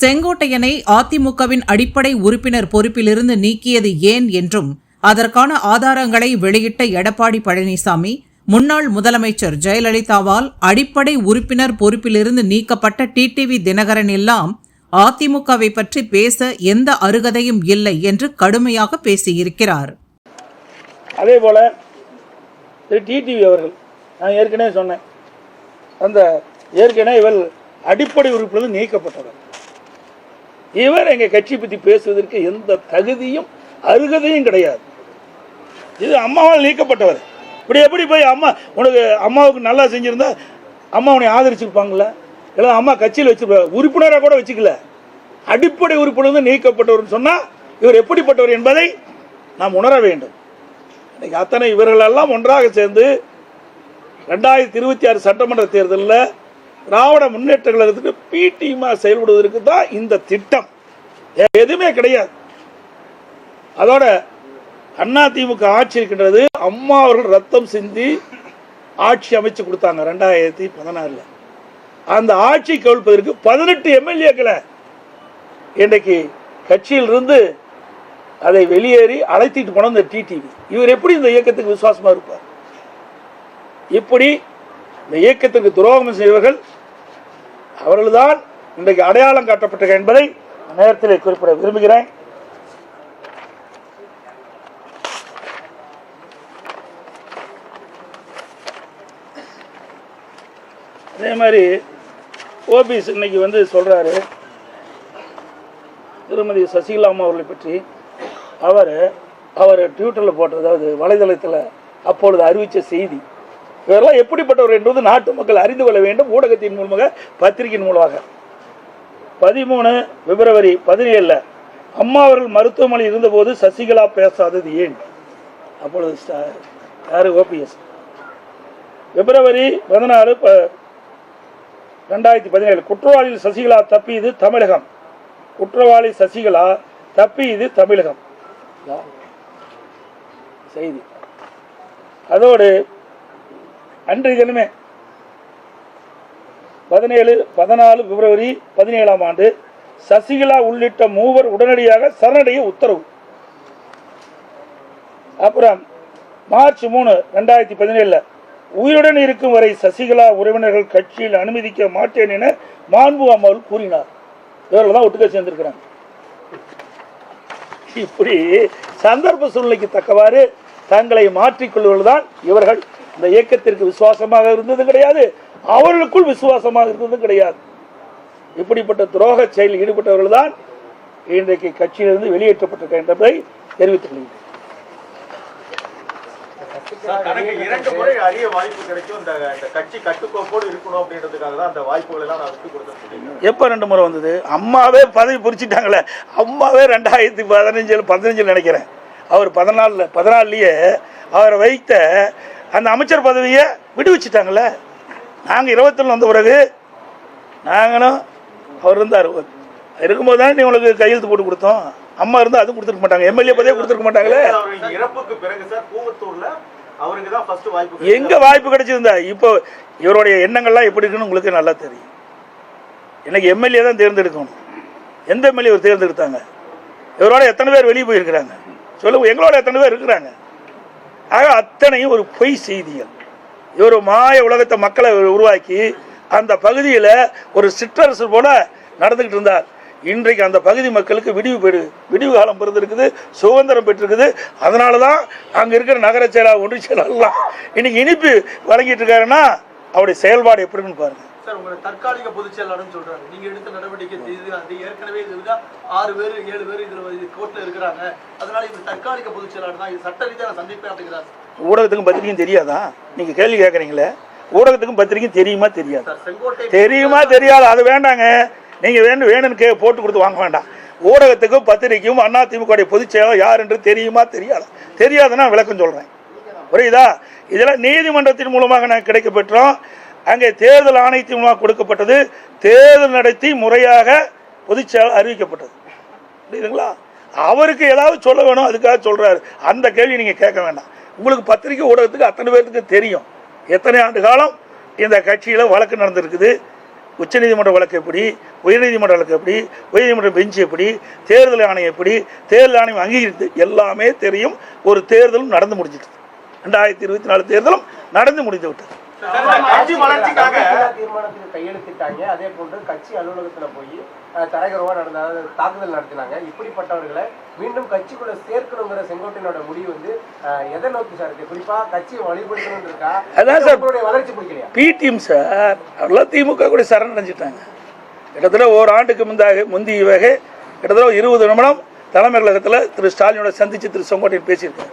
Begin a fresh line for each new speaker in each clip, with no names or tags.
செங்கோட்டையனை அதிமுகவின் அடிப்படை உறுப்பினர் பொறுப்பிலிருந்து நீக்கியது ஏன் என்றும் அதற்கான ஆதாரங்களை வெளியிட்ட எடப்பாடி பழனிசாமி முன்னாள் முதலமைச்சர் ஜெயலலிதாவால் அடிப்படை உறுப்பினர் பொறுப்பிலிருந்து நீக்கப்பட்ட டிடிவி தினகரன் எல்லாம் அதிமுகவை பற்றி பேச எந்த அருகதையும் இல்லை என்று கடுமையாக பேசியிருக்கிறார்.
அதே போல டிடிவி அவர்கள் நான் ஏற்கனவே சொன்னேன் அந்த ஏற்கனவே இவள் அடிப்படை உறுப்பிலிருந்து நீக்கப்பட்டவர் இவர் எங்கள் கட்சி பற்றி பேசுவதற்கு எந்த தகுதியும் அருகதையும் கிடையாது. இது அம்மாவால் நீக்கப்பட்டவர். இப்படி எப்படி போய் அம்மா உனக்கு அம்மாவுக்கு நல்லா செஞ்சிருந்தா அம்மா உன்னை ஆதரிச்சிருப்பாங்கள? இல்லை அம்மா கட்சியில் வச்சிருப்பா உறுப்பினராக கூட வச்சுக்கல. அடிப்படை உறுப்பிலிருந்து நீக்கப்பட்டவர்னு சொன்னால் இவர் எப்படிப்பட்டவர் என்பதை நாம் உணர வேண்டும். இன்னைக்கு அத்தனை இவர்களெல்லாம் ஒன்றாக சேர்ந்து ரெண்டாயிரத்தி இருபத்தி ஆறு சட்டமன்ற தேர்தலில் திராவிட முன்னேற்ற கழகத்துக்கு பிடிமா செயல்படுவதற்கு தான் இந்த திட்டம். எதுவுமே கிடையாது. அதோட அண்ணா திமுக ஆட்சி இருக்கின்றது. அம்மா அவர்கள் ரத்தம் சிந்தி ஆட்சி அமைச்சு கொடுத்தாங்க ரெண்டாயிரத்தி பதினாறுல. அந்த ஆட்சி கவிழ்ப்பதற்கு பதினெட்டு எம்எல்ஏக்களை இன்றைக்கு கட்சியிலிருந்து அதை வெளியேறி அழைத்திட்டு போன இந்த டிடிவி இவர் எப்படி இந்த இயக்கத்துக்கு விசுவாசமா இருப்பார்? இப்படி இந்த இயக்கத்திற்கு துரோகம் செய்வர்கள் அவர்கள்தான் இன்றைக்கு அடையாளம் காட்டப்பட்ட என்பதை நேரத்தில் குறிப்பிட விரும்புகிறேன். அதே மாதிரி ஓபிஎஸ் இன்னைக்கு வந்து சொல்றாரு திருமதி சசிகலா அம்மா அவர்களை பற்றி. அவர் அவர் ட்விட்டரில் போட்ட அதாவது வலைதளத்தில் அப்பொழுது அறிவித்த செய்தி இவரெல்லாம் எப்படிப்பட்டவர் என்பது நாட்டு மக்கள் அறிந்து கொள்ள வேண்டும். ஊடகத்தின் மூலமாக பத்திரிகையின் மூலமாக. பதிமூணு பிப்ரவரி பதினேழில் அம்மா அவர்கள் மருத்துவமனையில் இருந்தபோது சசிகலா பேசாதது ஏன்? அப்பொழுது யார்? ஓபிஎஸ். பிப்ரவரி பதினாலு ப ரெண்டாயிரத்தி பதினேழு. குற்றவாளியில் சசிகலா தப்பியது தமிழகம். குற்றவாளி சசிகலா தப்பியது தமிழகம். செய்தி. அதோடு அன்றைய தினமே பதினேழு பதினாலு பிப்ரவரி பதினேழாம் ஆண்டு சசிகலா உள்ளிட்ட மூவர் உடனடியாக சரணடைய உத்தரவு. அப்புறம் மார்ச் மூணு ரெண்டாயிரத்தி பதினேழுல உயிருடன் இருக்கும் வரை சசிகலா உறவினர்கள் கட்சியில் அனுமதிக்க மாட்டேன் என மாண்பு அம்மாள் கூறினார். இவர்கள் தான் ஒட்டுக்க சேர்ந்திருக்கிறாங்க. இப்படி சந்தர்ப்ப சூழ்நிலைக்கு தக்கவாறு தங்களை மாற்றிக்கொள்வதுதான் இவர்கள். இந்த இயக்கத்திற்கு விசுவாசமாக இருந்தது கிடையாது அவர்களுக்குள் விசுவாசமாக இருந்ததும் கிடையாது. இப்படிப்பட்ட துரோக செயலில் ஈடுபட்டவர்கள் தான் இன்றைக்கு கட்சியிலிருந்து வெளியேற்றப்பட்டிருக்க என்பதை தெரிவித்துக் கொள்கிறேன்.
சார், தனக்கு இரண்டு முறை அரிய வாய்ப்பு கிடைக்கும். இந்த இந்த கட்சி கட்டுக்கோப்போடு இருக்கணும் அப்படின்றதுக்காக தான் அந்த வாய்ப்புகள் எல்லாம் நான் விட்டு கொடுத்துருக்கேன்
எப்போ ரெண்டு முறை வந்தது? அம்மாவே பதவி பிடிச்சிட்டாங்களே அம்மாவே ரெண்டாயிரத்தி பதினஞ்சில் பதினஞ்சில் நினைக்கிறேன். அவர் பதினாலில் பதினாலுலேயே அவரை வைத்த அந்த அமைச்சர் பதவியை விடுவிச்சிட்டாங்களே நாங்கள் இருபத்தொன்னு வந்த பிறகு நாங்களும் அவர் இருந்தார். இருக்கும்போது தானே நீ உங்களுக்கு கையெழுத்து போட்டு கொடுத்தோம். அம்மா இருந்தால் அதுவும் கொடுத்துருக்க மாட்டாங்க. எம்எல்ஏ பதவியே கொடுத்துருக்க மாட்டாங்களே?
அவர் இறப்புக்கு பிறகு சார் கூவத்தூர்ல அவருக்கு தான் ஃபர்ஸ்ட் வாய்ப்பு
எங்க வாய்ப்பு கிடைச்சிருந்தா இப்போ இவருடைய எண்ணங்கள்லாம் எப்படி இருக்குன்னு உங்களுக்கு நல்லா தெரியும். எனக்கு எம்எல்ஏ தான் தேர்ந்தெடுக்கணும். எந்த எம்எல்ஏ தேர்ந்தெடுத்தாங்க? இவரோட எத்தனை பேர் வெளியே போயிருக்கிறாங்க? சொல்லுங்க. எங்களோட எத்தனை பேர் இருக்கிறாங்க? ஆக அத்தனையும் ஒரு பொய் செய்திகள். இவர் மாய உலகத்தை மக்களை உருவாக்கி அந்த பகுதியில் ஒரு சிற்றரசு போல நடந்துக்கிட்டு இருந்தார். இன்றைக்கு அந்த பகுதி மக்களுக்கு விடிவு பெறு விடிவு காலம் பிறந்திருக்குது சுதந்திரம் பெற்றிருக்குது. அதனால தான் அங்கே இருக்கிற நகர செயலாளர் ஒன்றிய செயலாளர்லாம் இன்னைக்கு இனிப்பு வழங்கிட்டு இருக்காருன்னா அவருடைய செயல்பாடு எப்படின்னு பாருங்கள்
சார் உங்களை தற்காலிக பொதுச் செயலாளர்னு சொல்றாங்க நீங்க எடுத்த நடவடிக்கை இது ஏற்கனவே இதுல ஆறு பேர் ஏழு பேர் இதுல இது கோர்ட்ல இருக்கிறாங்க. அதனால இது தற்காலிக பொதுச் செயலாளர் தான். இது சட்ட ரீதியாக நான் சந்திப்பேன் அப்படிங்கிறார்.
ஊடகத்துக்கும் பத்திரிக்கையும் தெரியாதா? நீங்க கேள்வி கேட்குறீங்களே ஊடகத்துக்கும் பத்திரிக்கையும் தெரியுமா தெரியாது? தெரியுமா தெரியாது அது வேண்டாங்க. நீங்க வேணும் வேணும்னு கே போட்டு கொடுத்து வாங்க வேண்டாம். ஊடகத்துக்கும் பத்திரிக்கையும் அண்ணா திமுக பொதுச் செயலாளர் யார் என்று தெரியுமா தெரியாது? தெரியாதுன்னா விளக்கம் சொல்றேன். புரியுதா? இதெல்லாம் நீதிமன்றத்தின் மூலமாக நாங்கள் கிடைக்க பெற்றோம் அங்கே தேர்தல் ஆணையத்தின் மூலமாக கொடுக்கப்பட்டது. தேர்தல் நடத்தி முறையாக பொதுச் அறிவிக்கப்பட்டது. புரியுதுங்களா? அவருக்கு ஏதாவது சொல்ல வேணும் அதுக்காக சொல்றாரு. அந்த கேள்வி நீங்க கேட்க வேண்டாம். உங்களுக்கு பத்திரிக்கை ஊடகத்துக்கு அத்தனை பேர்த்துக்கு தெரியும். எத்தனை ஆண்டு காலம் இந்த கட்சியில் வழக்கு நடந்திருக்குது? உச்சநீதிமன்ற வழக்கு எப்படி? உயர்நீதிமன்ற வழக்கு எப்படி? உயர்நீதிமன்ற பெஞ்ச் எப்படி? தேர்தல் ஆணையம் எப்படி? தேர்தல் ஆணையம் அங்கீகரித்து எல்லாமே தெரியும். ஒரு தேர்தலும் நடந்து முடிஞ்சிட்டு ரெண்டாயிரத்தி இருபத்தி நாலு தேர்தலும் நடந்து முடிந்து விட்டது.
கட்சி வளர்ச்சிக்காக
தீர்மானத்துக்கு கையெழுத்திட்டாங்க. அதே போன்று கட்சி அலுவலகத்துல போய் தரகரவா நடந்த தாக்குதல் நடத்தினாங்க. இப்படிப்பட்டவர்களை மீண்டும் கட்சிக்குள்ள சேர்க்கணுங்கிற செங்கோட்டையனோட முடிவு வந்து எதை நோக்கி சார் இருக்கு? குறிப்பா கட்சியை வழிபடுத்தணும் இருக்கா?
அதான் சார்.
வளர்ச்சி பிடிக்கலையா
பிடிஎம் சார் அவரெல்லாம் திமுக கூட சரண் அடைஞ்சிட்டாங்க கிட்டத்தட்ட ஓராண்டுக்கு முந்தாக முந்தைய வகை கிட்டத்தட்ட இருபது நிமிடம் தலைமை கழகத்தில் திரு ஸ்டாலினோட சந்திச்சு திரு செங்கோட்டையன் பேசியிருக்காரு.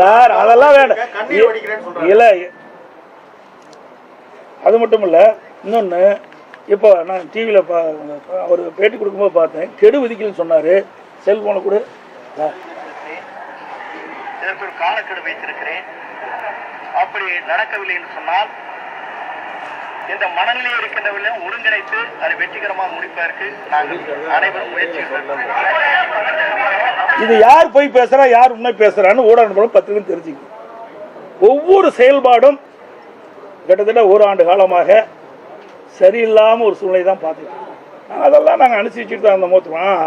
சார் அதெல்லாம் வேண்டாம். இல்லை அது மட்டும் இல்லை இன்னொன்று இப்போ நான் டிவியில் பா அவர் பேட்டி கொடுக்கும்போது பார்த்தேன். கெடு விதிக்கலன்னு சொன்னார். செல்ஃபோனை கூட.
காலக்கெடு வைத்திருக்கிறேன். அப்படி நடக்கவில்லை என்று சொன்னால் இந்த மனநிலையில் இருக்கின்றவர்களை ஒருங்கிணைத்து அதை வெற்றிகரமாக முடிப்பதற்கு நாங்கள் அனைவரும் முயற்சி
இது யார் போய் பேசுறா யார் உண்மை பேசுறான்னு ஊடக நண்பர்களும் பத்திரிகை தெரிஞ்சுக்கணும். ஒவ்வொரு செயல்பாடும் கிட்டத்தட்ட ஒரு ஆண்டு காலமாக சரியில்லாமல் ஒரு சூழ்நிலை தான் பார்த்துட்டு அதெல்லாம் நாங்கள் அனுசரிச்சுட்டு தான் அந்த மோத்துவோம்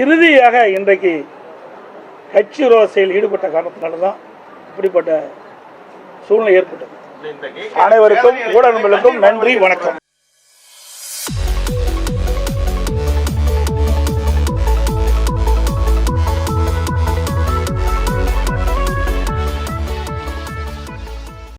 இறுதியாக இன்றைக்கு கட்சி விரோத செயல் ஈடுபட்ட காரணத்தினால தான் இப்படிப்பட்ட சூழ்நிலை ஏற்பட்டது. அனைவருக்கும் ஊடகங்களுக்கும் நன்றி வணக்கம்.